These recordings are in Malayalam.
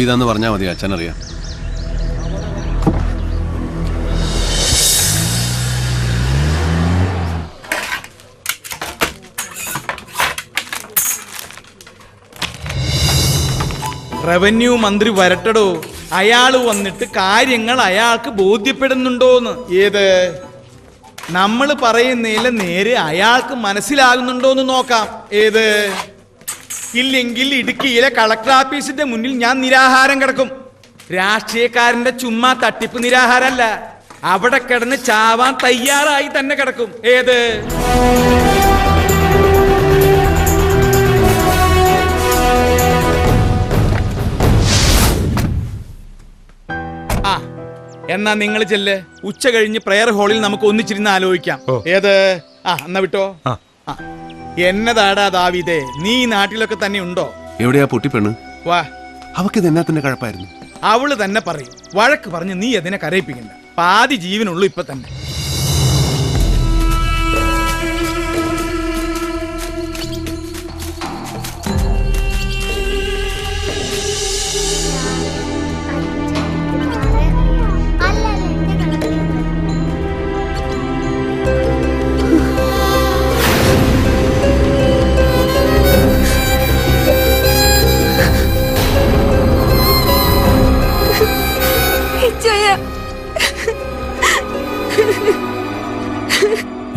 ദാവീദാന്ന് പറഞ്ഞാൽ മതി അച്ഛനറിയാം. റവന്യൂ മന്ത്രി വരട്ടടോ. അയാൾ വന്നിട്ട് കാര്യങ്ങൾ അയാൾക്ക് ബോധ്യപ്പെടുന്നുണ്ടോന്ന്. ഏത്? നമ്മൾ പറയുന്നതിൽ നേരെ അയാൾക്ക് മനസ്സിലാകുന്നുണ്ടോന്ന് നോക്കാം. ഏത്? ഇല്ലെങ്കിൽ ഇടുക്കിയിലെ കളക്ടർ ഓഫീസിന്റെ മുന്നിൽ ഞാൻ നിരാഹാരം കിടക്കും. രാഷ്ട്രീയക്കാരന്റെ ചുമ്മാ തട്ടിപ്പ് നിരാഹാരമല്ല അവിടെ കിടന്ന് ചാവാൻ തയ്യാറായി തന്നെ കിടക്കും. ഏത്? ആ എന്നാ നിങ്ങൾ ചെല്ല്. ഉച്ച കഴിഞ്ഞ് പ്രെയർ ഹാളിൽ നമുക്ക് ഒന്നിച്ചിരുന്ന് ആലോചിക്കാം. ഏത്? ആ എന്നാ വിട്ടോ? ആ. എന്നതാടാ ദാവിദേ? നീ ഈ നാട്ടിലൊക്കെ തന്നെ ഉണ്ടോ? എവിടെയാ പൊട്ടിപ്പെണ്ണ് വാ. അവക്ക് എന്നാത്തിന്റെ കഴപ്പായിരുന്നു? അവൾ തന്നെ പറയും. വഴക്ക് പറഞ്ഞ് നീ അതിനെ കരയിപ്പിക്കണ്ട. പാതി ജീവനുള്ളൂ ഇപ്പൊ തന്നെ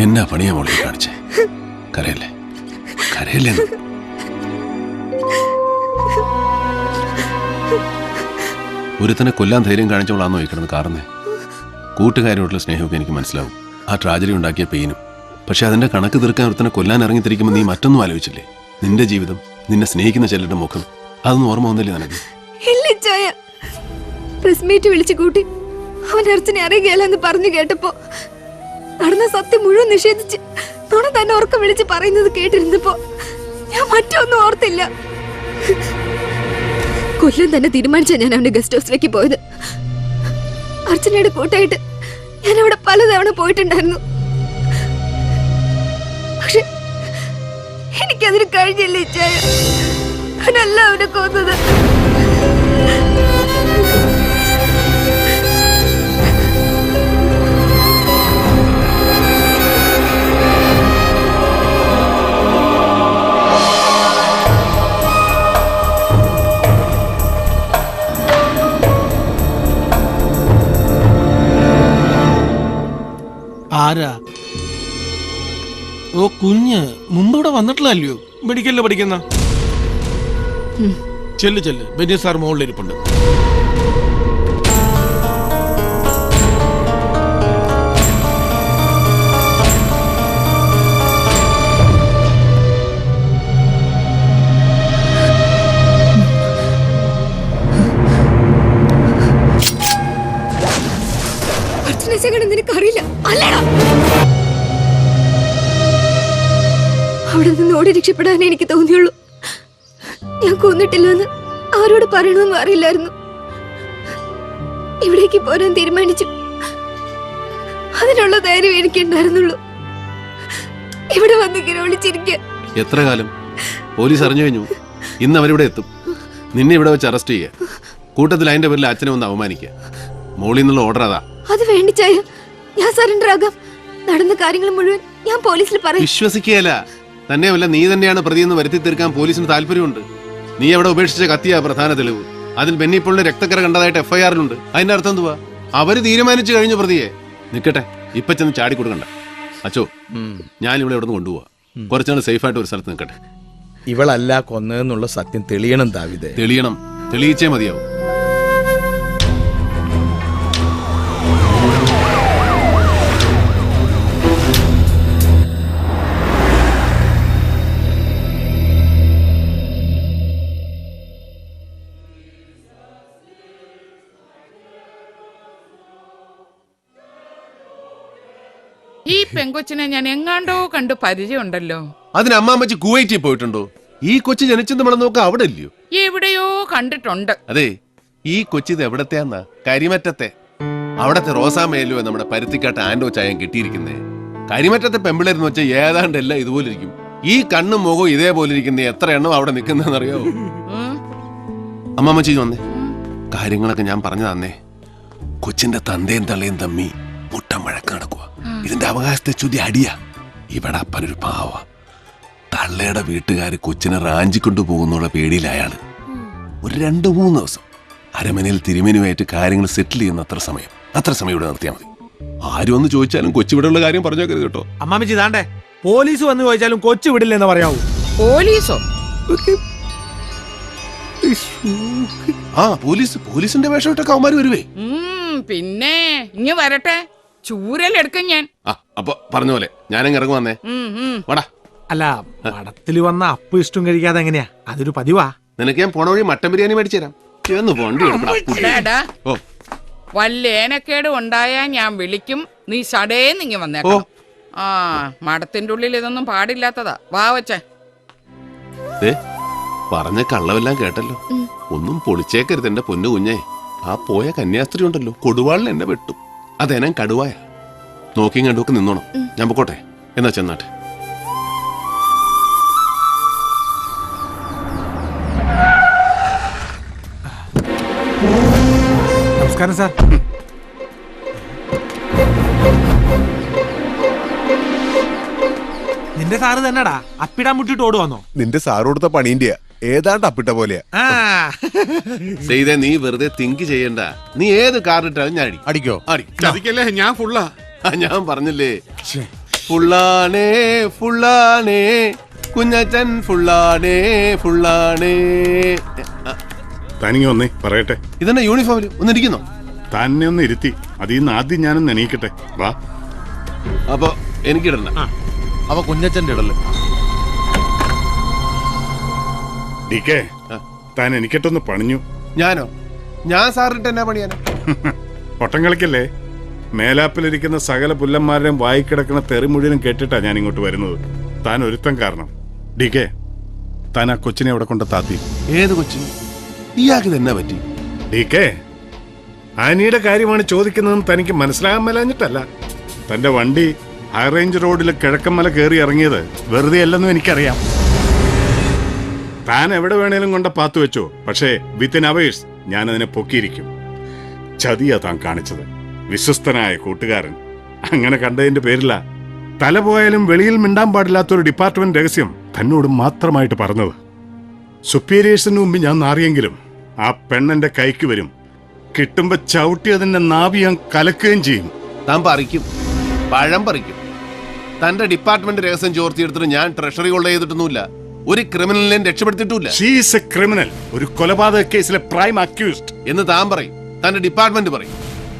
എന്നാ പണിയാ മോളെ കാണിച്ചേ? കരയല്ലേ? കരയല്ലേ ഒരുത്തനെ കൊല്ലാൻ ധൈര്യം കാണിച്ചവളാന്ന് നോക്കണം കാറുന്നേ? കൂട്ടുകാരോടുള്ള സ്നേഹമൊക്കെ എനിക്ക് മനസ്സിലാവും. ആ ട്രാജഡി ഉണ്ടാക്കിയ പെയിനും. പക്ഷെ അതിന്റെ കണക്ക് തീർക്കാൻ ഒരുത്തനെ കൊല്ലാൻ ഇറങ്ങിത്തിരിക്കുമ്പോൾ നീ മറ്റൊന്നും ആലോചിച്ചില്ലേ? നിന്റെ ജീവിതം നിന്നെ സ്നേഹിക്കുന്ന ചിലരുടെ മുഖം അതൊന്നും ഓർമ്മ വന്നില്ലേ നിനക്ക്? പ്രസ് വിളിച്ചു കൂട്ടി. അവൻ അർച്ചനെ അറിയുകയല്ലെന്ന് പറഞ്ഞു കേട്ടപ്പോ നടന്ന സത്യം മുഴുവൻ നിഷേധിച്ച് തുണ തന്നെ ഉറക്കം വിളിച്ച് പറയുന്നത് കേട്ടിരുന്നപ്പോ ഞാൻ മറ്റൊന്നും ഓർത്തില്ല. കൊല്ലം തന്നെ തീരുമാനിച്ച ഞാൻ അവന്റെ ഗസ്റ്റ് ഹൗസിലേക്ക് പോയത്. അർച്ചനയുടെ കൂട്ടായിട്ട് ഞാൻ അവിടെ പലതവണ പോയിട്ടുണ്ടായിരുന്നു. പക്ഷെ എനിക്കതിന് കഴിഞ്ഞില്ല ഇച്ചായ അവനല്ല അവനെ കൊന്നത്. ആരാ? ഓ കുഞ്ഞ്. മുമ്പ് ഇവിടെ വന്നിട്ടില്ലല്ലോ മെഡിക്കലിൽ പഠിക്കുന്ന. ചെല്ല് ചെല്ല്. ബെന്നി സാർ മുകളിലിരിപ്പുണ്ട്. അർച്ചന അവിടെ നിന്ന് ഓടി രക്ഷപ്പെടാനേ എനിക്ക് തോന്നിയുള്ളൂ. ഞാൻ കൊന്നിട്ടില്ലെന്ന് ആരോട് പറയണമെന്നും അറിയില്ലായിരുന്നു ഇവിടേക്ക് പോരാൻ തീരുമാനിച്ചു. അതിനുള്ള ധൈര്യം എനിക്ക് ഉണ്ടായിരുന്നുള്ളൂ. ഇവിടെ വന്ന് കിരോളിച്ചിരിക്കുക എത്ര കാലം? പോലീസ് അറിഞ്ഞു കഴിഞ്ഞു. ഇന്ന് അവരിവിടെ എത്തും. നിന്നെ ഇവിടെ വെച്ച് അറസ്റ്റ് ചെയ്യുക. കൂട്ടത്തിൽ അതിന്റെ പേരിൽ അച്ഛനെ ഒന്ന് അവമാനിക്കുക. മോളിന്നുള്ള നിന്നുള്ള ഓർഡർ അതാ. അത് വേണ്ടിച്ചായ ഞാൻ സറണ്ടർ ആകാം. നടന്ന കാര്യങ്ങൾ മുഴുവൻ ഞാൻ പോലീസിൽ പറയും. വിശ്വസിക്കുകയല്ല. തന്നെയല്ല നീ തന്നെയാണ് പ്രതിയെന്ന് വരുത്തി തീർക്കാൻ പോലീസിന് താല്പര്യമുണ്ട്. നീ അവിടെ ഉപേക്ഷിച്ച കത്തിയാ പ്രധാന തെളിവ്. അതിൽ ബെന്നിപ്പോളിന്റെ രക്തക്കര കണ്ടതായിട്ട് എഫ്ഐആറിൽ ഉണ്ട് അതിന്റെ അർത്ഥം എന്തുവാ? അവർ തീരുമാനിച്ചു കഴിഞ്ഞു പ്രതിയെ. നിക്കട്ടെ ഇപ്പൊ ചെന്ന് ചാടി കൊടുക്കണ്ട. അച്ചോ ഞാൻ ഇവിടെ ഇവിടെ നിന്ന് കൊണ്ടുപോവാ കുറച്ചാണ് സേഫ് ആയിട്ട് ഒരു സ്ഥലത്ത് നിൽക്കട്ടെ ഇവളല്ല കൊന്നതെന്നുള്ള സത്യം തെളിയണം ദാവിദേ. തെളിയണം. തെളിയിച്ചേ മതിയാവും. പെങ്കൊച്ചിനെ ഞാൻ എങ്ങാണ്ടോ കണ്ട് പരിചയമുണ്ടല്ലോ. അതിന് അമ്മാമ്മച്ചി കുവൈറ്റിൽ പോയിട്ടുണ്ടോ? ഈ കൊച്ചു ജനിച്ചെന്ന് നമ്മളെ നോക്ക അവിടെ ഇല്ലയോ? എവിടെയോ കണ്ടിട്ടുണ്ട്. അതെ ഈ കൊച്ചിത് എവിടത്തെയാന്നാ? കരിമറ്റത്തെ. അവിടത്തെ റോസാമേലുവ നമ്മുടെ പരുത്തിക്കാട്ട് ആൻഡോ ചായം കിട്ടിയിരിക്കുന്നേ. കരിമറ്റത്തെ പെമ്പിളരെന്ന് വെച്ചാൽ ഏതാണ്ട് എല്ലാം ഇതുപോലെ ഇരിക്കും ഈ കണ്ണും മുഖവും ഇതേപോലെ ഇരിക്കുന്ന എത്ര എണ്ണം അവിടെ ഉം, അമ്മമ്മച്ചി വന്നേ. കാര്യങ്ങളൊക്കെ ഞാൻ പറഞ്ഞു തന്നേ. കൊച്ചിന്റെ തന്തയും തള്ളയും തമ്മി മുട്ടം വഴക്ക്. ഇതിന്റെ അവകാശത്തെ ചുതി അടിയാ. ഇവിടെ അപ്പനൊരു പാവ. തള്ളയുടെ വീട്ടുകാര് കൊച്ചിനെ റാഞ്ചിക്കൊണ്ടു പോകുന്നുള്ള പേടിയിലായാണ്. ഒരു രണ്ട് മൂന്ന് ദിവസം. അരമനയിൽ തിരുമനുമായിട്ട് കാര്യങ്ങൾ സെറ്റിൽ ചെയ്യുന്ന അത്ര സമയം. അത്ര സമയം ഇവിടെ നിർത്തിയാൽ മതി. ആരും ഒന്ന് ചോദിച്ചാലും കൊച്ചിവിടെയുള്ള കാര്യം പറഞ്ഞേക്കരുത് കേട്ടോ. അമ്മാമിച്ചി താണ്ടേ പോലീസ് വന്ന് ചോദിച്ചാലും കൊച്ചു വിടില്ലെന്ന് പറയാവൂ. പോലീസോ? ആ പോലീസ് പോലീസിന്റെ വേഷമിട്ടൊക്കെ അവന്മാര് വരുവേ. പിന്നെ ഇങ്ങ് വരട്ടെ. ചൂരലെടുക്കും ഞാൻ. അപ്പൊ പറഞ്ഞ പോലെ ഞാനങ്ങ് ഇറങ്ങു വന്നേ. വാടാ. അല്ല മടത്തിൽ വന്ന അപ്പ് ഇഷ്ടം കഴിക്കാതെ എങ്ങനെയാ? അതൊരു പതിവാ. നിനക്ക് ഞാൻ പോണ വഴി മട്ടൻ ബിരിയാണി മേടിച്ചു തരാം. ചെന്ന് എടാ, ഓ. വല്ല ഏനക്കേട് ഉണ്ടായാ ഞാൻ വിളിക്കും. നീ സടേന്ന് നിങ്ങി വന്നേ ആ മടത്തിന്റെ ഉള്ളിൽ ഇതൊന്നും പാടില്ലാത്തതാ. വാ വച്ചേ ദേ, പറഞ്ഞ കള്ളവെല്ലാം കേട്ടല്ലോ. ഒന്നും പൊളിച്ചേക്കരുത് എന്റെ പൊന്നു കുഞ്ഞേ. ആ പോയ കന്യാസ്ത്രീ ഉണ്ടല്ലോ കൊടുവാളിൽ എന്നെ വെട്ടും. അതെനം കടുവായ. നോക്കിയും കണ്ടുമൊക്കെ നിന്നോണം. ഞാൻ പൊക്കോട്ടെ. എന്നാ ചെന്നാട്ടെ. നമസ്കാരം സാർ. നിന്റെ സാറ് തന്നെടാ. അപ്പിടാൻ മുട്ടിട്ട് ഓടുവന്നോ? നിന്റെ സാറ് കൊടുത്ത ഏതാണ്ട് അപ്പിട്ട പോലെയാ. ആ. ചെയ്തേ നീ വെറുതെ തിങ്ക് ചെയ്യണ്ട. നീ ഏത് കാറിട്ടാലും ഞാൻ അടിക്കും. അടിക്കോ? അടി. ചതിക്കല്ലേ? ഞാൻ ഫുള്ളാ ആ, ഞാൻ പറഞ്ഞില്ലേ? ഫുള്ളാണേ ഫുള്ളാണേ കുഞ്ഞച്ചൻ ഫുള്ളാണേ ഫുള്ളാണേ തനിങ്ങി വന്നേ പറയട്ടെ. ഇതെന്നെ യൂണിഫോമിൽ ഒന്നിരിക്കുന്നോ തന്നെ ഒന്ന് ഇരുത്തി. അതിൽ നിന്ന് ആദ്യം ഞാനൊന്ന് എണീക്കട്ടെ. വാ. അപ്പൊ എനിക്കിടണ്ട. അപ്പൊ കുഞ്ഞച്ചന്റെ ഇടൽ. D K. താൻ എനിക്കിട്ടൊന്ന് പണിഞ്ഞു. ഞാനോ? ഞാൻ സാറിട്ട് എന്നാ പണിയാനോ പൊട്ടം കളിക്കല്ലേ? മേലാപ്പിലിരിക്കുന്ന സകല പുല്ലന്മാരുടെയും വായിക്കിടക്കുന്ന തെറി മുഴുവനും കേട്ടിട്ടാ ഞാൻ ഇങ്ങോട്ട് വരുന്നത്. താൻ ഒരുത്തം കാരണം. ഡി കെ താൻ ആ കൊച്ചിനെ അവിടെ കൊണ്ട് താത്തി. ഏത് കൊച്ചു ഇയാൾക്ക് തന്നെ പറ്റി? ഡി കെ ആനിയുടെ കാര്യമാണ് ചോദിക്കുന്നതെന്ന് തനിക്ക് മനസ്സിലാകാൻ മേലാഞ്ഞിട്ടല്ല. തന്റെ വണ്ടി ഹൈറേഞ്ച് റോഡിൽ കിഴക്കമ്മല കയറി ഇറങ്ങിയത് വെറുതെ അല്ലെന്നും എനിക്കറിയാം. താൻ എവിടെ വേണേലും കൊണ്ട പാത്തു വെച്ചോ. പക്ഷേ വിത്തിൻ അവേഴ്സ് ഞാൻ അതിനെ പൊക്കിയിരിക്കും. ചതിയാ താൻ കാണിച്ചത്. വിശ്വസ്തനായ കൂട്ടുകാരൻ. അങ്ങനെ കണ്ടതിന്റെ പേരില. തല പോയാലും വെളിയിൽ മിണ്ടാൻ പാടില്ലാത്ത ഒരു ഡിപ്പാർട്ട്മെന്റ് രഹസ്യം തന്നോട് മാത്രമായിട്ട് പറഞ്ഞത്. സുപ്പീരിയേഴ്സിന് മുമ്പ് ഞാൻ നാറിയെങ്കിലും ആ പെണ്ണന്റെ കൈക്ക് വരും. കിട്ടുമ്പോ ചവിട്ടി അതിന്റെ നാവി ഞാൻ കലക്കുകയും ചെയ്യും. താൻ പറിക്കും. പഴം പറിക്കും. തന്റെ ഡിപ്പാർട്ട്മെന്റ് രഹസ്യം ചോർത്തിയെടുത്തിട്ട് ഞാൻ ട്രഷറി കൊള്ള ചെയ്തിട്ടൊന്നുമില്ല. ഒരു ക്രിമിനലിനെ രക്ഷപ്പെടുത്തിയിട്ടില്ല. ഷീസ് എ ക്രിമിനൽ ഒരു കൊലപാതക കേസിലെ പ്രൈം അക്യൂസ്ഡ് എന്ന് താൻ പറയും. തന്റെ ഡിപ്പാർട്ട്മെന്റ് പറയും.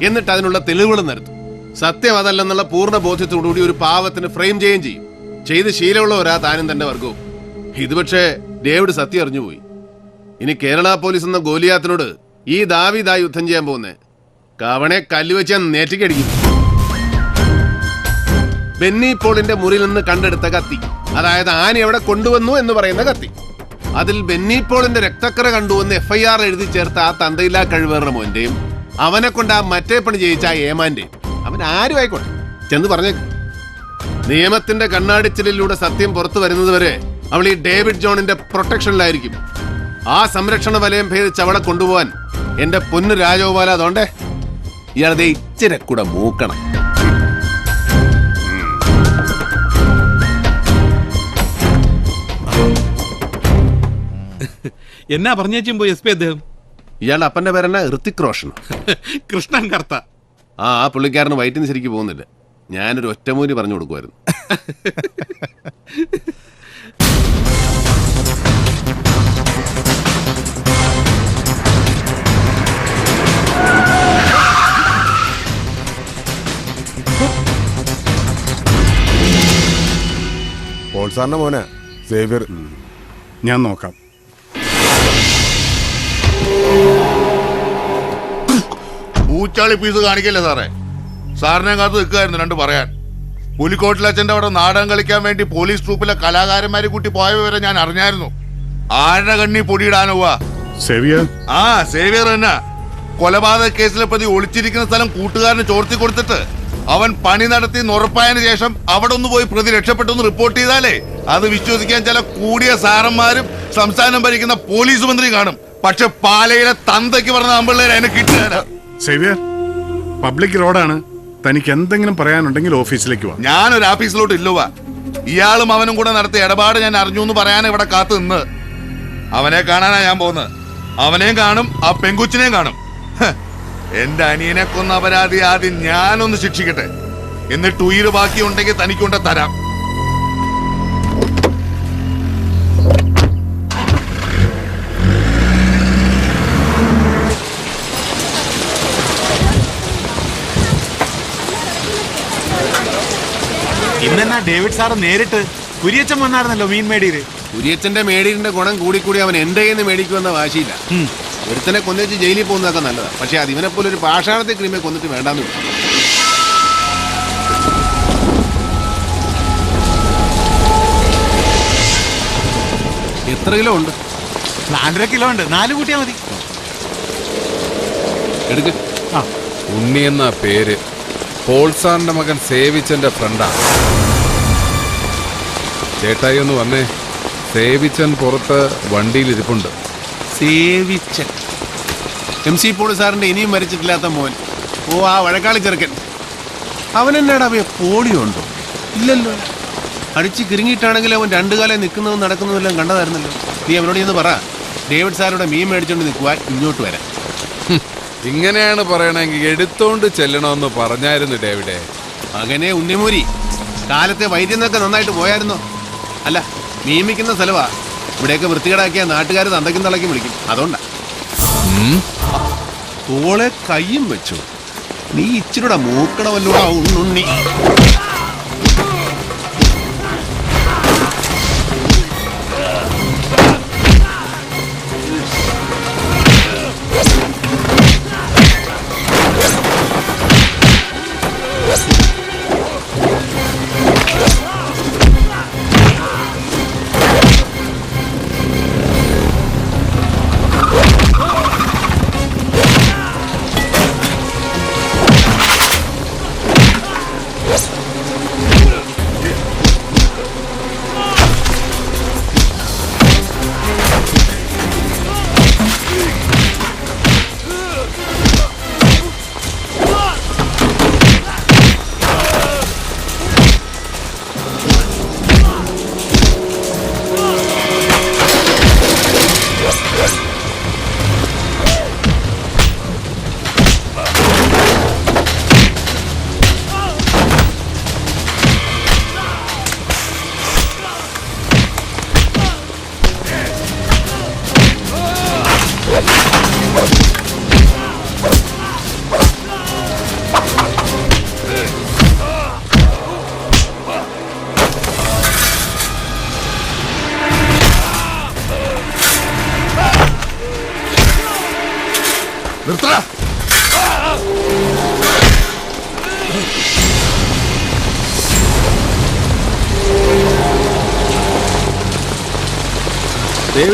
എന്നിട്ട് അതിനുള്ള തെളിവുകൾ നിരത്തും. സത്യം അതല്ലെന്നുള്ള പൂർണ ബോധ്യത്തോടുകൂടി ഒരു പാവത്തിന് ഫ്രെയിം ചെയ്യുകയും ചെയ്യും. ചെയ്ത് ശീലമുള്ളവരാ താനും തന്റെ വർഗവും. ഇത് പക്ഷേ ഡേവിഡ് സത്യം അറിഞ്ഞുപോയി ഇനി കേരള പോലീസ് എന്ന ഗോലിയാത്തിനോട് ഈ ദാവിദായി യുദ്ധം ചെയ്യാൻ പോകുന്നേ? കവണെ കല്ലുവെച്ച് ഞാൻ നേറ്റിക്കടിക്കും ബെന്നി പോളിന്റെ മുറിയിൽ നിന്ന് കണ്ടെടുത്ത കത്തി. അതായത് ആന എവിടെ കൊണ്ടുവന്നു എന്ന് പറയുന്ന കത്തി. അതിൽ ബെന്നി പോളിന്റെ രക്തക്കറ കണ്ടുവന്ന് എഫ് ഐ ആർ എഴുതി ചേർത്ത ആ തന്തയില്ലാ കഴിവേറിന്റെ മോന്റെയും അവനെ കൊണ്ട് ആ മറ്റേ പണി ചെയ്യിച്ച ആ ഏമാന്റെയും. അവൻ ആരും ആയിക്കോട്ടെ. ചെന്ന് പറഞ്ഞേ. നിയമത്തിന്റെ കണ്ണാടിച്ചിലിലൂടെ സത്യം പുറത്തു വരുന്നത് വരെ അവൾ ഈ ഡേവിഡ് ജോണിന്റെ പ്രൊട്ടക്ഷനിലായിരിക്കും. ആ സംരക്ഷണ വലയം ഭേദിച്ച് അവളെ കൊണ്ടുപോവാൻ എന്റെ പൊന്നു രാജഗോപാല അതുകൊണ്ടേ ഇയാളത് ഇച്ചിരി കൂടെ മൂക്കണം. എന്നാ പറഞ്ഞേച്ചും പോയി എസ് പി അദ്ദേഹം? ഇയാളുടെ അപ്പന്റെ പേരെന്നാ ഋത്തിക് റോഷൻ. കൃഷ്ണൻ കർത്ത. ആ ആ പുള്ളിക്കാരന് വയറ്റിന് ശരിക്ക് പോകുന്നില്ല. ഞാനൊരു ഒറ്റമൂലി പറഞ്ഞു കൊടുക്കുമായിരുന്നു. പോൾ സാറിന്റെ മോനെ സേവ്യർ. ഞാൻ നോക്കാം. പൂച്ചാളി പീസ് കാണിക്കല്ലേ സാറേ? സാറിനെ കാത്ത് നിൽക്കുമായിരുന്നു രണ്ട് പറയാൻ. പുലിക്കോട്ടിലച്ഛന്റെ അവിടെ നാടകം കളിക്കാൻ വേണ്ടി പോലീസ് ട്രൂപ്പിലെ കലാകാരന്മാരെ കൂട്ടി പോയ വരെ ഞാൻ അറിഞ്ഞായിരുന്നു. ആരുടെ കണ്ണി പൊടിയിടാനുവാ സെവിയർ? ആ സേവിയർ തന്നെ കൊലപാതക കേസിലെ പ്രതി ഒളിച്ചിരിക്കുന്ന സ്ഥലം കൂട്ടുകാരന് ചോർത്തി കൊടുത്തിട്ട് അവൻ പണി നടത്തി ഉറപ്പായതിനു ശേഷം അവിടെ ഒന്ന് പോയി പ്രതി രക്ഷപ്പെട്ടെന്ന് റിപ്പോർട്ട് ചെയ്താലേ അത് വിശ്വസിക്കാൻ ചില കൂടിയ സാറന്മാരും സംസ്ഥാനം ഭരിക്കുന്ന പോലീസ് മന്ത്രി കാണും. പക്ഷെ പാലയിലെ തന്തയ്ക്ക് പറഞ്ഞ അമ്പിള്ളേർ അതിനെ കിട്ടുകയാണ് സേവ്യർ പബ്ലിക് റോഡാണ് തനിക്ക് എന്തെങ്കിലും പറയാനുണ്ടെങ്കിൽ ഓഫീസിലേക്ക് വാ. ഞാനൊരു ഓഫീസിലോട്ട് ഇല്ലുവാ ഇയാളും അവനും കൂടെ നടത്തിയ ഇടപാട് ഞാൻ അറിഞ്ഞു എന്ന് പറയാൻ ഇവിടെ കാത്തു നിന്ന്. അവനെ കാണാനാ ഞാൻ പോകുന്നത്. അവനെയും കാണും ആ പെങ്കുച്ചിനെയും കാണും. എന്റെ അനിയനെ കൊന്ന അപരാധി ആദ്യം ഞാനൊന്ന് ശിക്ഷിക്കട്ടെ. എന്നിട്ട് ഉയിര് ബാക്കിയുണ്ടെങ്കിൽ തനിക്കൊണ്ട് തരാം. ഡേവിഡ് സാറ് നേരിട്ട് കുരിയച്ചൻ വന്നായിരുന്നല്ലോ മീൻ മേടിയിൽ. കുര്യച്ചന്റെ മേടിയുടെ ഗുണം കൂടി കൂടി അവൻ എന്റെ കയ്യിൽ മേടിക്കുമെന്ന വാശിയില്ല. ഒരുത്തനെ കൊന്നിട്ട് ജയിലിൽ പോകുന്നതൊക്കെ നല്ലതാണ് പക്ഷെ അത് ഇവനെ പോലെ ഒരു പാഷാണത്തെ ക്രീമെ കൊന്നിട്ട് വേണ്ടാന്ന് എത്ര കിലോ ഉണ്ട്? നാലര കിലോ ഉണ്ട്. നാല് കൂട്ടിയാ മതി. എടുക്ക്. ഉണ്ണി എന്ന പേര് പോൾസാറിന്റെ മകൻ സേവിച്ചന്റെ ഫ്രണ്ടാ ചേട്ടായി ഒന്ന് വന്നേ. സേവിച്ചൻ പുറത്ത് വണ്ടിയിലിരിപ്പുണ്ട് സേവിച്ചൻ. എം സി പോളി സാറിന്റെ ഇനിയും മരിച്ചിട്ടില്ലാത്ത മോൻ. ഓ ആ വഴക്കാളി ചെറുക്കൻ. അവൻ എന്നാടാ അവയെ പോളിയോ ഉണ്ടോ ഇല്ലല്ലോ. അടിച്ച് കിരുങ്ങിയിട്ടാണെങ്കിൽ അവൻ രണ്ടു കാലം നിൽക്കുന്നതും നടക്കുന്നതും എല്ലാം കണ്ടതായിരുന്നല്ലോ. നീ അവനോട് ചെന്ന് പറ. ഡേവിഡ് സാറുടെ മീൻ മേടിച്ചോണ്ട് നിൽക്കുവാൻ ഇങ്ങോട്ട് വരാം. ഇങ്ങനെയാണ് പറയണമെങ്കിൽ എടുത്തോണ്ട് ചെല്ലണമെന്ന് പറഞ്ഞായിരുന്നു ഡേവിഡേ. മകനെ ഉണ്ണിമൂരി കാലത്തെ വൈദ്യം നന്നായിട്ട് പോയായിരുന്നോ? അല്ല നിയമിക്കുന്ന സ്ഥലവാ. ഇവിടെയൊക്കെ വൃത്തികേടാക്കിയ നാട്ടുകാർ തന്തയ്ക്കും തളയ്ക്കും വിളിക്കും. അതുകൊണ്ടാ. തോളെ കയ്യും വെച്ചു. നീ ഇച്ചിരൂടെ മൂക്കണമല്ലോ ഉണ്ണുണ്ണി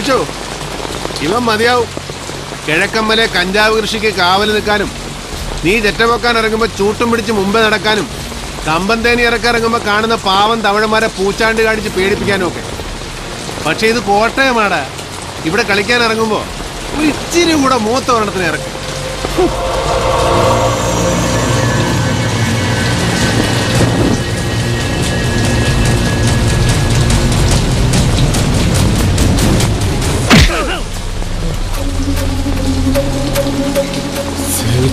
ദേവിച്ചോ ഇവൻ മതിയാവും. കിഴക്കമ്മലെ കഞ്ചാവ് കൃഷിക്ക് കാവൽ നിൽക്കാനും നീ ചെറ്റപൊക്കാൻ ഇറങ്ങുമ്പോൾ ചൂട്ടും പിടിച്ച് മുമ്പേ നടക്കാനും കമ്പം തേനി ഇറക്കിറങ്ങുമ്പോൾ കാണുന്ന പാവം തവഴന്മാരെ പൂച്ചാണ്ട് കാണിച്ച് പേടിപ്പിക്കാനും ഒക്കെ പക്ഷെ ഇത് കോട്ടയമാടാ. ഇവിടെ കളിക്കാൻ ഇറങ്ങുമ്പോൾ ഇച്ചിരി കൂടെ മൂത്ത ഒരെണ്ണത്തിന് ഇറക്കും. നീ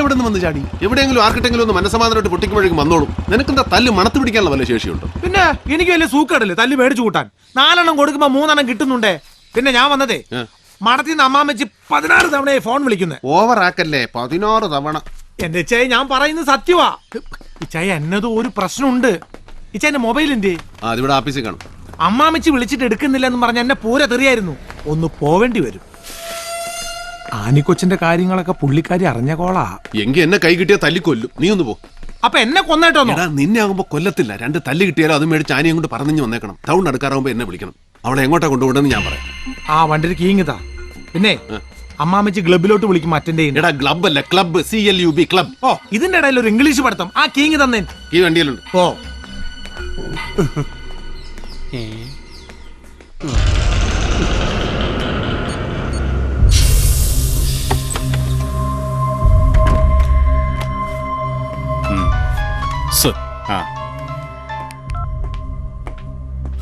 എവിടെ നിന്ന് വന്ന് ചാടി? എവിടെയെങ്കിലും ആർക്കിട്ടെങ്കിലും ഒന്ന് മനസ്സമാധാനമായിട്ട് പൊട്ടിക്കുമ്പോഴേക്കും വന്നോളും. നിനക്കെന്താ തല്ല് മണത്ത് പിടിക്കാനുള്ള വല്ല ശേഷിയുണ്ട്? പിന്നെ എനിക്ക് വലിയ സൂക്കടല്ലേ തല്ല് മേടിച്ചു കൂട്ടാൻ? നാലെണ്ണം കൊടുക്കുമ്പോ മൂന്നെണ്ണം കിട്ടുന്നുണ്ടേ? പിന്നെ ഞാൻ വന്നതേ. ഏ. മടത്തിൽ നിന്ന് അമ്മാൻ വെച്ച് പതിനാറ് തവണ ഫോൺ വിളിക്കുന്നത് ഓവർ ആക്കല്ലേ പതിനാറ് തവണ. എന്റെ ഇച്ചായ ഞാൻ പറയുന്നത് സത്യവാ. ഇച്ചായ എന്നതും ഒരു പ്രശ്നമുണ്ട്. ഇച്ചായന്റെ മൊബൈലിന്റെ ആ അതിവിടെ ആഫീസിൽ കാണും. അമ്മാമിച്ച് വിളിച്ചിട്ട് എടുക്കുന്നില്ല എന്ന് പറഞ്ഞ എന്നെ പൂര തെറിയായിരുന്നു. ഒന്ന് പോവേണ്ടി വരും. ആനിക്കൊച്ചിന്റെ കാര്യങ്ങളൊക്കെ പുള്ളിക്കാരി അറിഞ്ഞ കോളാ. എങ്കി എന്നെ കൈ കിട്ടിയാൽ തല്ലിക്കൊല്ലും. നീ ഒന്ന് പോ. അപ്പൊ എന്നെ കൊന്നേട്ടോന്നോ എടാ നിന്നെ ആകുമ്പോ കൊല്ലത്തില്ല. രണ്ട് തല്ല് കിട്ടിയാലും അത് മേടിച്ച് ആനയും കൊണ്ട് പറഞ്ഞു വന്നേക്കണം. ടൗൺ അടുക്കാറാകുമ്പോ എന്നെ വിളിക്കണം. അവളെ എങ്ങോട്ടാ കൊണ്ടുപോകണമെന്ന് ഞാൻ പറയാം. ആ വണ്ടിയുടെ കീങ്ങിതാ. പിന്നെ അമ്മാമ്മച്ചി ക്ലബിലോട്ട് വിളിക്കും അറ്റൻഡ് ചെയ്യുന്നു? എടാ ക്ലബ് അല്ല club C L U B club ഓ ഇതിന്റെ ഇടയിൽ ഒരു ഇംഗ്ലീഷ് പഠിത്തം. ആ കീങ് തന്നെ. ഈ വണ്ടിയിലുണ്ട്. ഓ. Yes.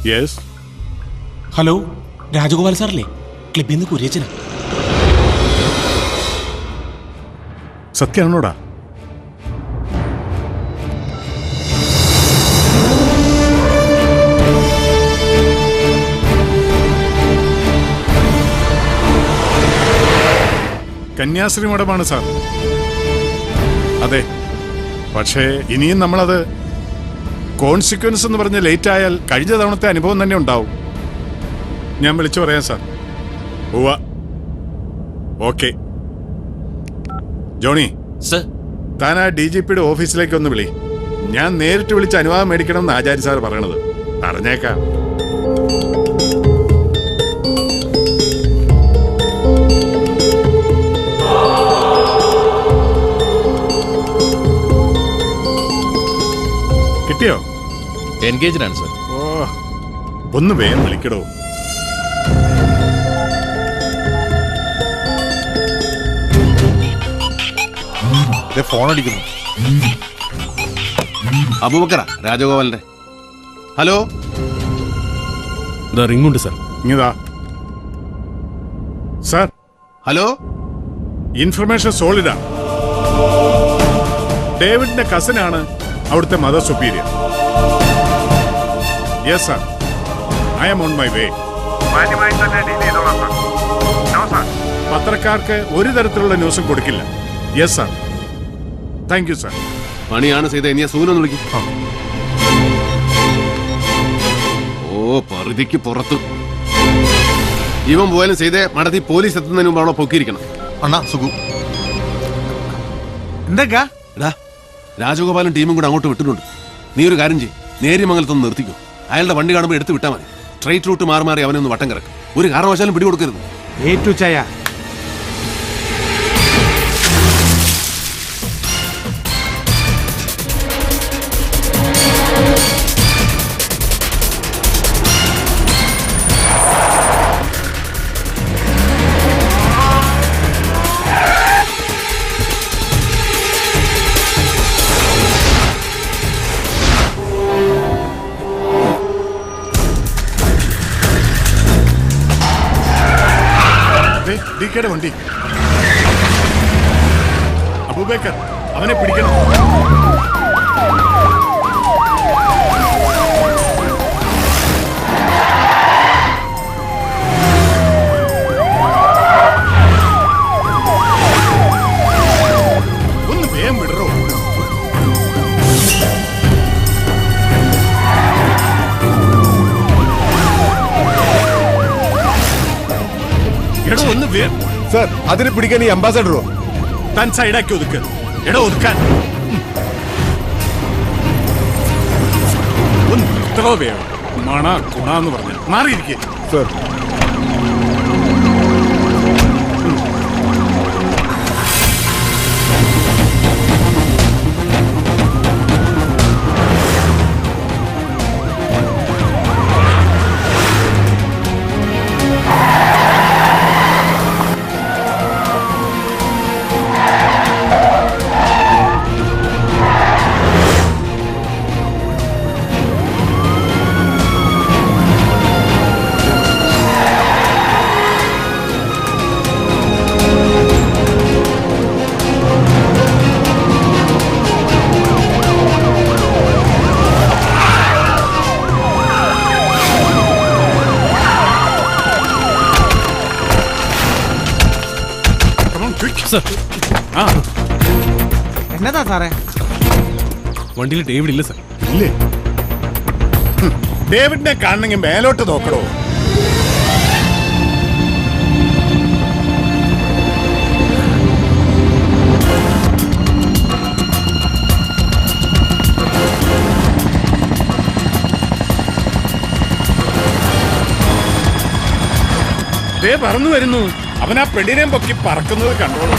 യെസ് ഹലോ രാജഗോപാൽ സാറല്ലേ? ക്ലബിൽ നിന്ന് കുരിയച്ചന. സത്യമാണോടാ കന്യാശ്രീ മഠമാണ് സാർ. അതെ പക്ഷേ ഇനിയും നമ്മളത് കോൺസിക്വൻസ് എന്ന് പറഞ്ഞ് ലേറ്റ് ആയാൽ കഴിഞ്ഞ തവണത്തെ അനുഭവം തന്നെ ഉണ്ടാവും. ഞാൻ വിളിച്ചു പറയാം സാർ. ഉവ്വ. ഓക്കെ. ജോണി. സർ. താൻ ആ ഡി ജി പിയുടെ ഓഫീസിലേക്ക് ഒന്ന് വിളി. ഞാൻ നേരിട്ട് വിളിച്ച് അനുവാദം മേടിക്കണം എന്ന് ആചാര്യ സാർ പറയണത്. പറഞ്ഞേക്കാം. കിട്ടിയോ? എൻഗേജ്ഡ് ആണ് സർ. ഓ. ഒന്ന് വേഗം വിളിക്കടോ. ഫോൺ അടിക്കുന്നു. അബൂബക്കറ രാജഗോപാലിന്റെ ഹലോ? റിംഗ് ഉണ്ട് സർ. ഇങ്ങതാ. Sir hello? ഇൻഫർമേഷൻ സോളിഡാ ഡേവിഡിന്റെ കസനാണ് അവിടുത്തെ mother superior yes sir I'm on my way പത്രക്കാർക്ക് ഒരു തരത്തിലുള്ള ന്യൂസും കൊടുക്കില്ല. Yes sir thank you sir പണിയാണ് ചെയ്ത. ഇനി സൂനൊന്ന് വിളിക്കും. ഓ പറുതിക്ക് പുറത്ത്. ഇവൻ പോയാലും ചെയ്തേ മടത്തി പോലീസ് എത്തുന്നതിന് മുമ്പ് അവിടെ പൊക്കിയിരിക്കണം. അണ്ണാ സുഖു. എന്തൊക്കെയാ എടാ രാജഗോപാലും ടീമും കൂടെ അങ്ങോട്ട് വിട്ടിട്ടുണ്ട്. നീ ഒരു കാര്യം ചെയ്യും. നേര്യമംഗലത്തൊന്ന് നിർത്തിക്കോ. അയാളുടെ വണ്ടി കാണുമ്പോൾ എടുത്ത് വിട്ടാൽ മതി. സ്ട്രൈറ്റ് റൂട്ട് മാറി മാറി അവനൊന്ന് വട്ടം കിടക്കും ഒരു കാരണവശാലും പിടികൊടുക്കരുത്. ഏറ്റു ചായ ഡി കെയുടെ വണ്ടി അബൂബേക്കർ അവനെ പിടിക്കണം. സാർ അതിനെ പിടിക്കാൻ ഈ അംബാസഡറോ താൻ സൈഡാക്കി ഒതുക്ക് എടോ ഒതുക്കാൻ ഒന്ന് നിർത്തണോ വേണം മണ ഗുണാന്ന് പറഞ്ഞു മാറിയിരിക്കേ സർ എന്താ സാറേ. വണ്ടിയിൽ ഡേവിഡ് ഇല്ല സാർ. ഇല്ലേ? ഡേവിഡിനെ കാണണമെങ്കിൽ മേലോട്ട് നോക്കണോ? പറന്നു വരുന്നു. അവൻ ആ പെണ്ണിനെയും പൊക്കി പറക്കുന്നത് കണ്ടോളൂ.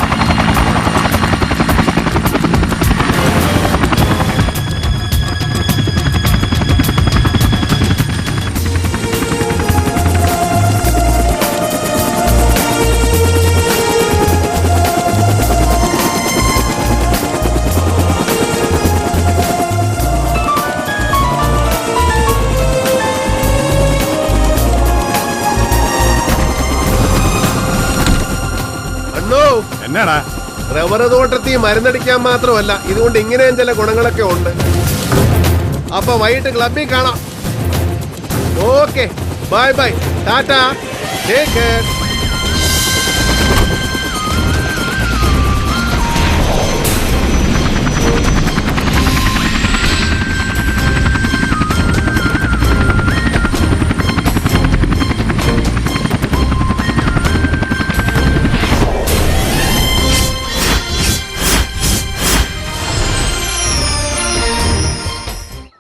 എന്നാടാ റബ്ബർ തോട്ടത്തിൽ മരുന്നടിക്കാൻ മാത്രമല്ല ഇതുകൊണ്ട് ഇങ്ങനെയും ചില ഗുണങ്ങളൊക്കെ ഉണ്ട്. അപ്പൊ വൈകിട്ട് ക്ലബിൽ കാണാം. Okay bye bye ta-ta take care.